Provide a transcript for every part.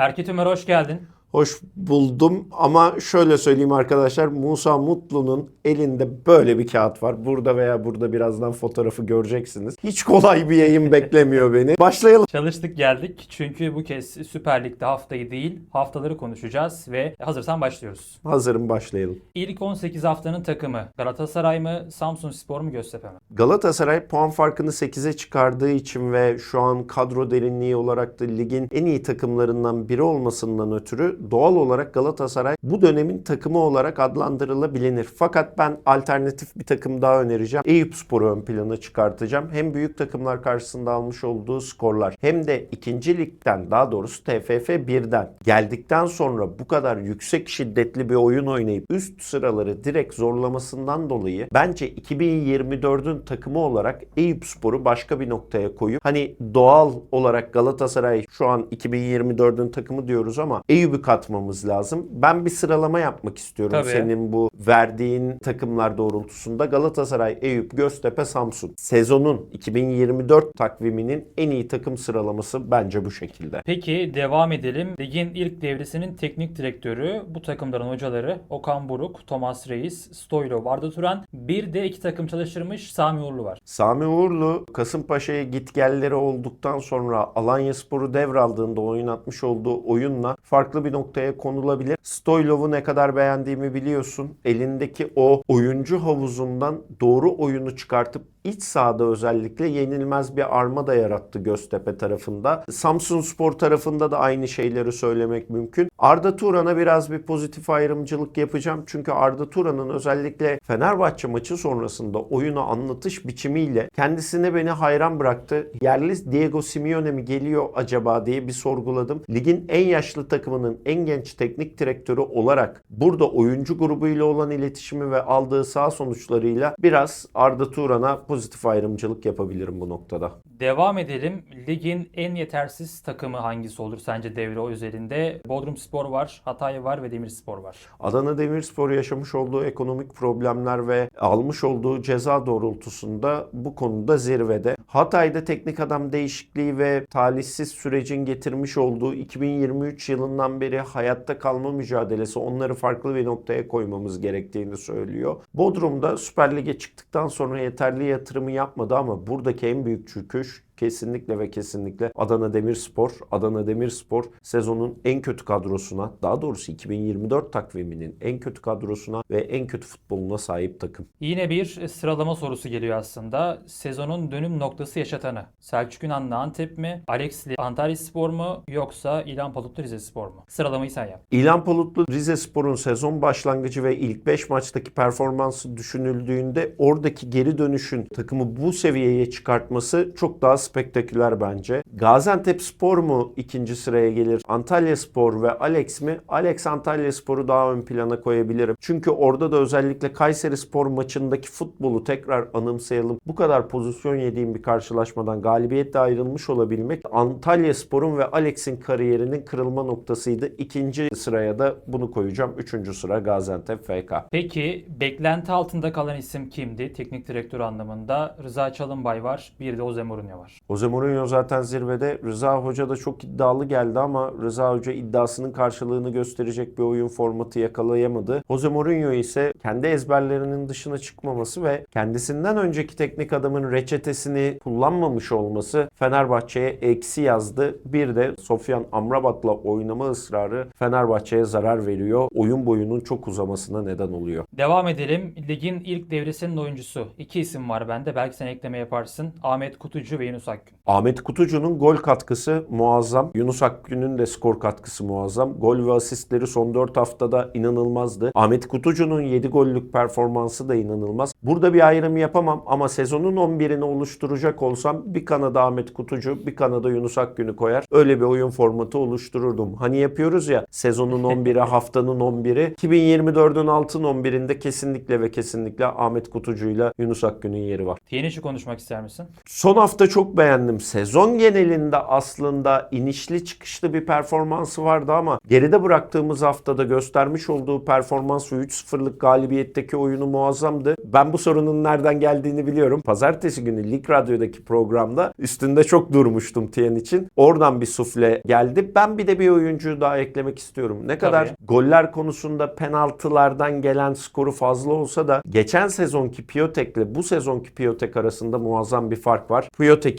Erkit Ömer hoş geldin. Hoş buldum ama şöyle söyleyeyim arkadaşlar Musa Mutlu'nun elinde böyle bir kağıt var. Burada veya burada birazdan fotoğrafı göreceksiniz. Hiç kolay bir yayın beklemiyor beni. Başlayalım. Çalıştık geldik çünkü bu kez Süper Lig'de haftayı değil haftaları konuşacağız ve hazırsan başlıyoruz. Hazırım başlayalım. İlk 18 haftanın takımı Galatasaray mı, Samsun Spor mu, Göztepe mi? Galatasaray puan farkını 8'e çıkardığı için ve şu an kadro derinliği olarak da ligin en iyi takımlarından biri olmasından ötürü doğal olarak Galatasaray bu dönemin takımı olarak adlandırılabilir. Fakat ben alternatif bir takım daha önereceğim. Eyüp Spor'u ön plana çıkartacağım. Hem büyük takımlar karşısında almış olduğu skorlar hem de ikinci ligden daha doğrusu TFF 1'den geldikten sonra bu kadar yüksek şiddetli bir oyun oynayıp üst sıraları direkt zorlamasından dolayı bence 2024'ün takımı olarak Eyüp Spor'u başka bir noktaya koyup hani doğal olarak Galatasaray şu an 2024'ün takımı diyoruz ama Eyüp'ü katmamız lazım. Ben bir sıralama yapmak istiyorum Tabii. senin bu verdiğin takımlar doğrultusunda. Galatasaray, Eyüp, Göztepe, Samsun. Sezonun 2024 takviminin en iyi takım sıralaması bence bu şekilde. Peki devam edelim. Ligin ilk devresinin teknik direktörü bu takımların hocaları Okan Buruk, Thomas Reis, Stoylov, Arda Turan bir de iki takım çalıştırmış Sami Uğurlu var. Sami Uğurlu Kasımpaşa'ya gitgelleri olduktan sonra Alanya Sporu devraldığında oynatmış olduğu oyunla farklı bir noktaya konulabilir. Stoylov'u ne kadar beğendiğimi biliyorsun. Elindeki o oyuncu havuzundan doğru oyunu çıkartıp iç sahada özellikle yenilmez bir arma da yarattı Göztepe tarafında. Samsun Spor tarafında da aynı şeyleri söylemek mümkün. Arda Turan'a biraz bir pozitif ayrımcılık yapacağım. Çünkü Arda Turan'ın özellikle Fenerbahçe maçı sonrasında oyunu anlatış biçimiyle kendisine beni hayran bıraktı. Yerli Diego Simeone mi geliyor acaba diye bir sorguladım. Ligin en yaşlı takımının en genç teknik direktörü olarak burada oyuncu grubuyla olan iletişimi ve aldığı sağ sonuçlarıyla biraz Arda Turan'a pozitif ayrımcılık yapabilirim bu noktada. Devam edelim. Ligin en yetersiz takımı hangisi olur sence devre o üzerinde? Bodrum Spor var, Hatay var ve Demirspor var. Adana Demirspor yaşamış olduğu ekonomik problemler ve almış olduğu ceza doğrultusunda bu konuda zirvede. Hatay'da teknik adam değişikliği ve talihsiz sürecin getirmiş olduğu 2023 yılından beri hayatta kalma mücadelesi onları farklı bir noktaya koymamız gerektiğini söylüyor. Bodrum'da Süper Lig'e çıktıktan sonra yeterli yatırımı yapmadı ama buradaki en büyük çöküş kesinlikle ve kesinlikle Adana Demirspor. Adana Demirspor sezonun en kötü kadrosuna, daha doğrusu 2024 takviminin en kötü kadrosuna ve en kötü futboluna sahip takım. Yine bir sıralama sorusu geliyor aslında. Sezonun dönüm noktası yaşatanı. Selçuk Yunanlı Antep mi? Alexli Antalya Spor mu? Yoksa İlhan Palutlu Rize Spor mu? Sıralamayı sen yap. İlhan Palutlu Rize Spor'un sezon başlangıcı ve ilk 5 maçtaki performansı düşünüldüğünde oradaki geri dönüşün takımı bu seviyeye çıkartması çok daha spektaküler bence. Gaziantep Spor mu ikinci sıraya gelir? Antalya Spor ve Alex mi? Alex Antalya Spor'u daha ön plana koyabilirim. Çünkü orada da özellikle Kayseri Spor maçındaki futbolu tekrar anımsayalım. Bu kadar pozisyon yediğim bir karşılaşmadan galibiyetle ayrılmış olabilmek Antalya Spor'un ve Alex'in kariyerinin kırılma noktasıydı. İkinci sıraya da bunu koyacağım. Üçüncü sıra Gaziantep FK. Peki beklenti altında kalan isim kimdi? Teknik direktör anlamında Rıza Çalınbay var. Bir de Jose Mourinho var. Jose Mourinho zaten zirvede. Rıza Hoca da çok iddialı geldi ama Rıza Hoca iddiasının karşılığını gösterecek bir oyun formatı yakalayamadı. Jose Mourinho ise kendi ezberlerinin dışına çıkmaması ve kendisinden önceki teknik adamın reçetesini kullanmamış olması Fenerbahçe'ye eksi yazdı. Bir de Sofyan Amrabat'la oynama ısrarı Fenerbahçe'ye zarar veriyor. Oyun boyunun çok uzamasına neden oluyor. Devam edelim. Ligin ilk devresinin oyuncusu. İki isim var bende. Belki sen ekleme yaparsın. Ahmet Kutucu ve Yunus Akgün. Ahmet Kutucu'nun gol katkısı muazzam. Yunus Akgün'ün de skor katkısı muazzam. Gol ve asistleri son 4 haftada inanılmazdı. Ahmet Kutucu'nun 7 gollük performansı da inanılmaz. Burada bir ayrım yapamam ama sezonun 11'ini oluşturacak olsam bir kanada Ahmet Kutucu, bir kanada Yunus Akgün'ü koyar. Öyle bir oyun formatı oluştururdum. Hani yapıyoruz ya sezonun 11'i, haftanın 11'i. 2024'ün altın 11'inde kesinlikle ve kesinlikle Ahmet Kutucu'yla Yunus Akgün'ün yeri var. Tiyeniş'i konuşmak ister misin? Son hafta çok çok beğendim. Sezon genelinde aslında inişli çıkışlı bir performansı vardı ama geride bıraktığımız haftada göstermiş olduğu performans ve 3-0'lık galibiyetteki oyunu muazzamdı. Ben bu sorunun nereden geldiğini biliyorum. Pazartesi günü Lig Radyo'daki programda üstünde çok durmuştum Tiyan için. Oradan bir sufle geldi. Ben bir de bir oyuncuyu daha eklemek istiyorum. Ne kadar Tabii. goller konusunda penaltılardan gelen skoru fazla olsa da geçen sezonki Piyotek'le bu sezonki Piyotek arasında muazzam bir fark var.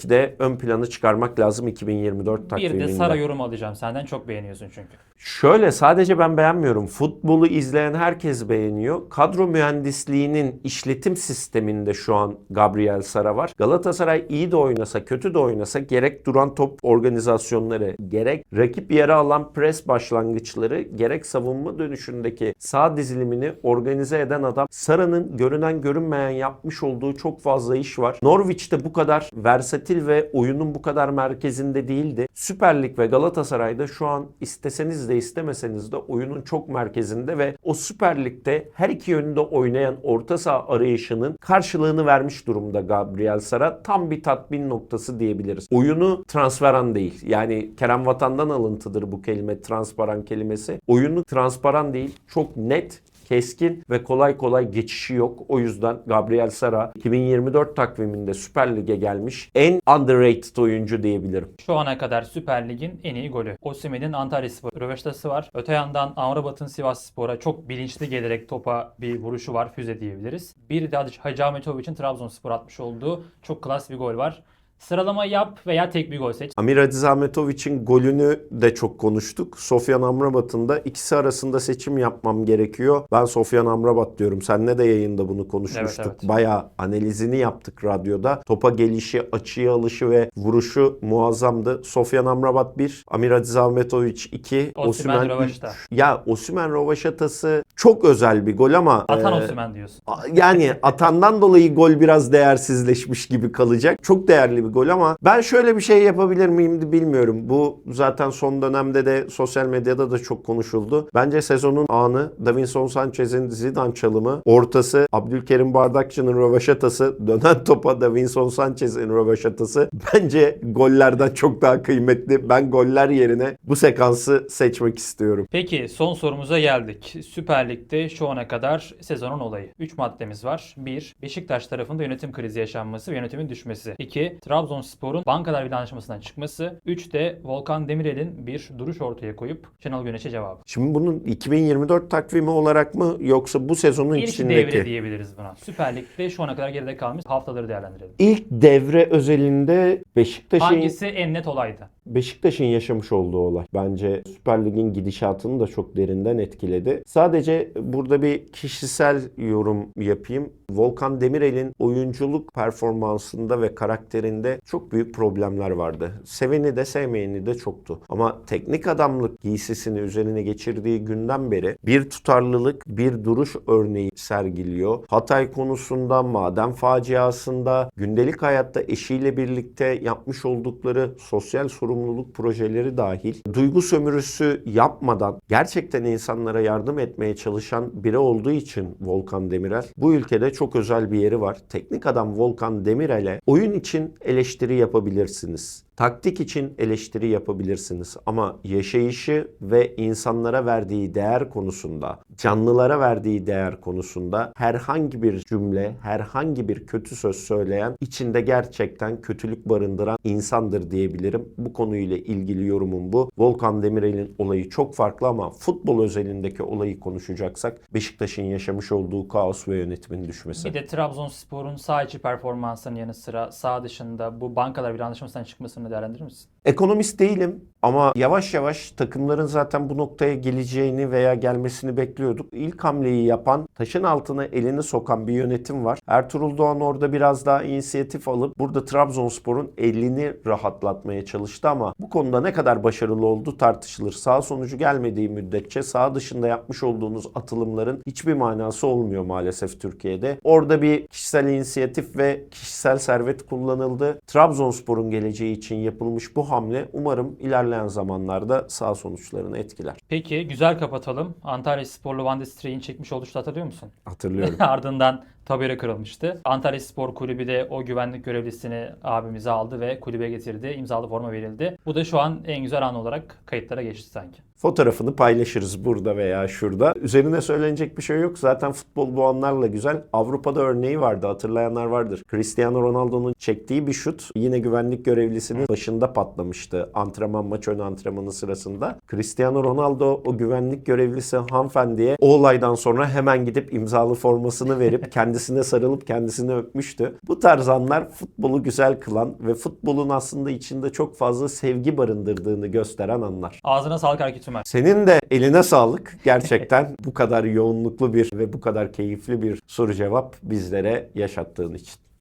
Piyotek'i de ön plana çıkarmak lazım 2024 Bir takviminde. de Sara yorum alacağım senden. Çok beğeniyorsun çünkü. Şöyle sadece ben beğenmiyorum. Futbolu izleyen herkes beğeniyor. Kadro mühendisliğinin işletim sisteminde şu an Gabriel Sara var. Galatasaray iyi de oynasa, kötü de oynasa gerek duran top organizasyonları, gerek rakip yere alan pres başlangıçları, gerek savunma dönüşündeki sağ dizilimini organize eden adam. Sara'nın görünen görünmeyen yapmış olduğu çok fazla iş var. Norwich'te bu kadar versatil ve oyunun bu kadar merkezinde değildi. Süper Lig ve Galatasaray'da şu an isteseniz de istemeseniz de oyunun çok merkezinde ve o Süper Lig'de her iki yönünde oynayan orta saha arayışının karşılığını vermiş durumda Gabriel Sara. Tam bir tatmin noktası diyebiliriz. Oyunu transparan değil. Yani Kerem Vatan'dan alıntıdır bu kelime transparan kelimesi. Oyunu transparan değil. Çok net keskin ve kolay kolay geçişi yok. O yüzden Gabriel Sara 2024 takviminde Süper Lig'e gelmiş en underrated oyuncu diyebilirim. Şu ana kadar Süper Lig'in en iyi golü. Osimhen'in Antalyaspor röveştası var. Öte yandan Amrabat'ın Sivasspor'a çok bilinçli gelerek topa bir vuruşu var. Füze diyebiliriz. Bir de Hacı Ahmetovic'in Trabzonspor atmış olduğu çok klas bir gol var. Sıralama yap veya tek bir gol seç. Amir Adiz Ahmetovic'in golünü de çok konuştuk. Sofyan Amrabat'ın da ikisi arasında seçim yapmam gerekiyor. Ben Sofyan Amrabat diyorum. Seninle de yayında bunu konuşmuştuk. Evet, evet. Bayağı analizini yaptık radyoda. Topa gelişi, açıya alışı ve vuruşu muazzamdı. Sofyan Amrabat 1, Amir Adiz Ahmetovic 2, Osimhen üç. rövaşata. Ya Osimhen rovaşatası çok özel bir gol ama Atan e, Osimhen diyorsun. Yani atandan dolayı gol biraz değersizleşmiş gibi kalacak. Çok değerli bir gol ama ben şöyle bir şey yapabilir miyim bilmiyorum. Bu zaten son dönemde de sosyal medyada da çok konuşuldu. Bence sezonun anı Davinson Sanchez'in Zidane çalımı, ortası Abdülkerim Bardakçı'nın rövaşatası, dönen topa Davinson Sanchez'in rövaşatası bence gollerden çok daha kıymetli. Ben goller yerine bu sekansı seçmek istiyorum. Peki son sorumuza geldik. Süper Lig'de şu ana kadar sezonun olayı. 3 maddemiz var. 1. Beşiktaş tarafında yönetim krizi yaşanması ve yönetimin düşmesi. 2. Trabzonspor'un bankalar birliği anlaşmasından çıkması. 3 de Volkan Demirel'in bir duruş ortaya koyup Şenol Güneş'e cevabı. Şimdi bunun 2024 takvimi olarak mı yoksa bu sezonun İlk içindeki? devre diyebiliriz buna. Süper Lig'de şu ana kadar geride kalmış haftaları değerlendirelim. İlk devre özelinde Beşiktaş'ın Hangisi en net olaydı? Beşiktaş'ın yaşamış olduğu olay bence Süper Lig'in gidişatını da çok derinden etkiledi. Sadece burada bir kişisel yorum yapayım. Volkan Demirel'in oyunculuk performansında ve karakterinde çok büyük problemler vardı. Seveni de sevmeyeni de çoktu. Ama teknik adamlık giysisini üzerine geçirdiği günden beri bir tutarlılık, bir duruş örneği sergiliyor. Hatay konusunda, maden faciasında, gündelik hayatta eşiyle birlikte yapmış oldukları sosyal sorumluluk projeleri dahil duygu sömürüsü yapmadan gerçekten insanlara yardım etmeye çalışan biri olduğu için Volkan Demirel bu ülkede çok özel bir yeri var. Teknik adam Volkan Demirel'e oyun için eleştiri yapabilirsiniz. Taktik için eleştiri yapabilirsiniz ama yaşayışı ve insanlara verdiği değer konusunda, canlılara verdiği değer konusunda herhangi bir cümle, herhangi bir kötü söz söyleyen içinde gerçekten kötülük barındıran insandır diyebilirim. Bu konuyla ilgili yorumum bu. Volkan Demirel'in olayı çok farklı ama futbol özelindeki olayı konuşacaksak Beşiktaş'ın yaşamış olduğu kaos ve yönetimin düşmesi. Bir de Trabzonspor'un sağ içi performansının yanı sıra sağ dışında bu bankalar birliği anlaşmasından çıkmasını değerlendirir misin? Ekonomist değilim ama yavaş yavaş takımların zaten bu noktaya geleceğini veya gelmesini bekliyorduk. İlk hamleyi yapan, taşın altına elini sokan bir yönetim var. Ertuğrul Doğan orada biraz daha inisiyatif alıp burada Trabzonspor'un elini rahatlatmaya çalıştı ama bu konuda ne kadar başarılı oldu tartışılır. Sağ sonucu gelmediği müddetçe sağ dışında yapmış olduğunuz atılımların hiçbir manası olmuyor maalesef Türkiye'de. Orada bir kişisel inisiyatif ve kişisel servet kullanıldı. Trabzonspor'un geleceği için yapılmış bu hamle umarım ilerleyen zamanlarda sağ sonuçlarını etkiler. Peki güzel kapatalım. Antalya Sporlu Van de Streek'in çekmiş olduğu şutu hatırlıyor musun? Hatırlıyorum. Ardından tabure kırılmıştı. Antalya Spor Kulübü de o güvenlik görevlisini abimize aldı ve kulübe getirdi. İmzalı forma verildi. Bu da şu an en güzel an olarak kayıtlara geçti sanki. Fotoğrafını paylaşırız burada veya şurada. Üzerine söylenecek bir şey yok. Zaten futbol bu anlarla güzel. Avrupa'da örneği vardı hatırlayanlar vardır. Cristiano Ronaldo'nun çektiği bir şut yine güvenlik görevlisinin başında patlamıştı. Antrenman maç ön antrenmanı sırasında. Cristiano Ronaldo o güvenlik görevlisi hanımefendiye o olaydan sonra hemen gidip imzalı formasını verip kendisine sarılıp kendisini öpmüştü. Bu tarz anlar futbolu güzel kılan ve futbolun aslında içinde çok fazla sevgi barındırdığını gösteren anlar. Ağzına sağlık Erkut Tümer. Senin de eline sağlık. Gerçekten bu kadar yoğunluklu bir ve bu kadar keyifli bir soru cevap bizlere yaşattığın için.